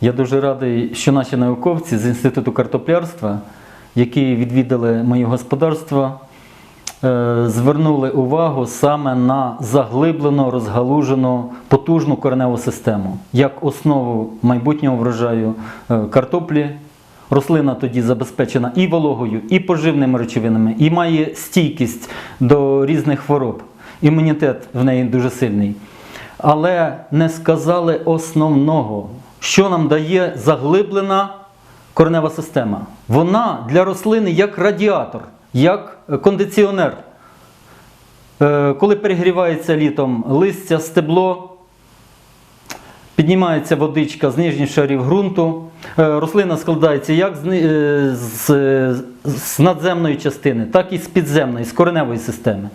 Я дуже радий, що наші науковці з Інституту картоплярства, які відвідали моє господарство, е, звернули увагу саме на заглиблену, розгалужену, потужну кореневу систему, як основу майбутнього врожаю е, картоплі. Рослина тоді забезпечена і вологою, і поживними речовинами, і має стійкість до різних хвороб. Імунітет в неї дуже сильний. Але не сказали основного, що нам дає заглиблена коренева система. Вона для рослини як радіатор, як кондиціонер. Е, Коли перегрівається літом листя, стебло, піднімається водичка з нижніх шарів ґрунту. Е, Рослина складається як е, з надземної частини, так і з підземної, з кореневої системи.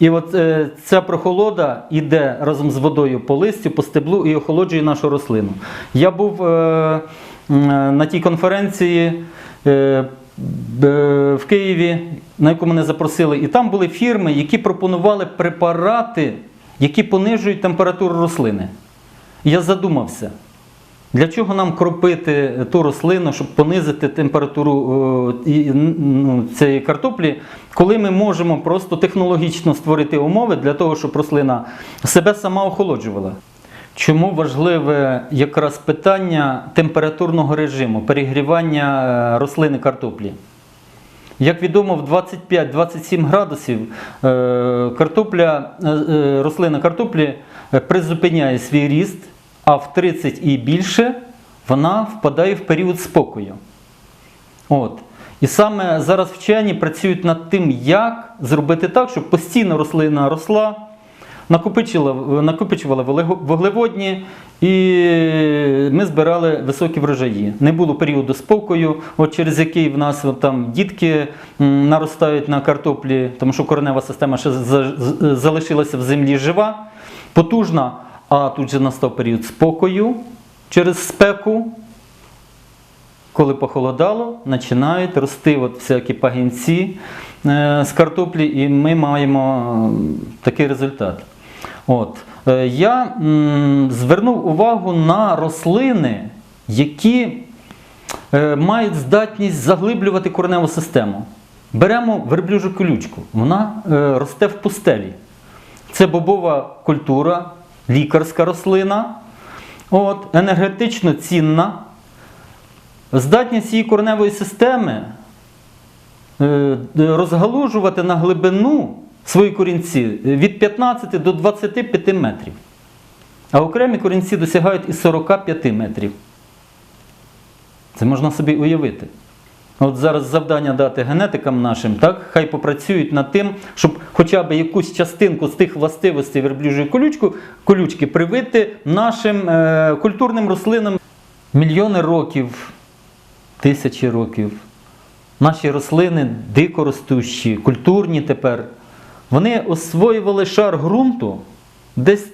І от е, ця прохолода йде разом з водою по листю, по стеблу і охолоджує нашу рослину. Я був е, м, на тій конференції е, б- в Києві, на яку мене запросили, і там були фірми, які пропонували препарати, які понижують температуру рослини. Я задумався. Для чого нам кропити ту рослину, щоб понизити температуру е, ну, цієї картоплі, коли ми можемо просто технологічно створити умови для того, щоб рослина себе сама охолоджувала? Чому важливе якраз питання температурного режиму, перегрівання е, рослини картоплі? Як відомо, в 25-27 градусів е, картопля, рослина картоплі призупиняє свій ріст, а в 30 і більше вона впадає в період спокою. От. І саме зараз вчені працюють над тим, як зробити так, щоб постійно рослина росла, накопичила, накопичувала вуглеводні, і ми збирали високі врожаї. Не було періоду спокою, от через який в нас от там дітки наростають на картоплі, тому що коренева система ще залишилася в землі жива, потужна, а тут же настав період спокою через спеку. Коли похолодало, починають рости от всякі пагінці е, з картоплі, і ми маємо е, такий результат. От. Е, я звернув увагу на рослини, які мають здатність заглиблювати кореневу систему. Беремо верблюжу колючку, вона росте в пустелі. Це бобова культура, лікарська рослина, от, енергетично цінна. Здатність її кореневої системи е, розгалужувати на глибину свої корінці від 15 до 25 метрів. А окремі корінці досягають і 45 метрів. Це можна собі уявити. От зараз завдання дати генетикам нашим, так, хай попрацюють над тим, щоб хоча б якусь частинку з тих властивостей верблюжої колючку, колючки привити нашим е, культурним рослинам. Мільйони років, тисячі років. Наші рослини дикоростущі, культурні тепер, вони освоювали шар ґрунту десь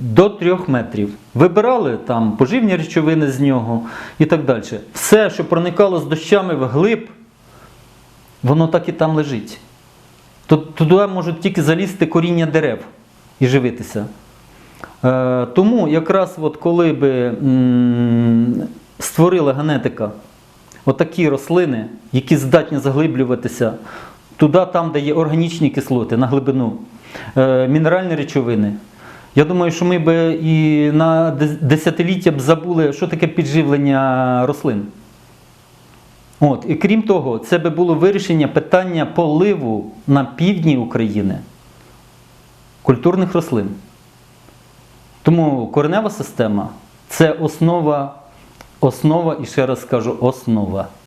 до трьох метрів. Вибирали там поживні речовини з нього і так далі. Все, що проникало з дощами вглиб, воно так і там лежить. Туди можуть тільки залізти коріння дерев і живитися. Е, тому якраз от коли би створила генетика отакі рослини, які здатні заглиблюватися туди, там, де є органічні кислоти, на глибину, е, мінеральні речовини. Я думаю, що ми би і на десятиліття б забули, що таке підживлення рослин. От, і крім того, це би було вирішення питання поливу на півдні України культурних рослин. Тому коренева система це основа, основа і ще раз скажу, основа.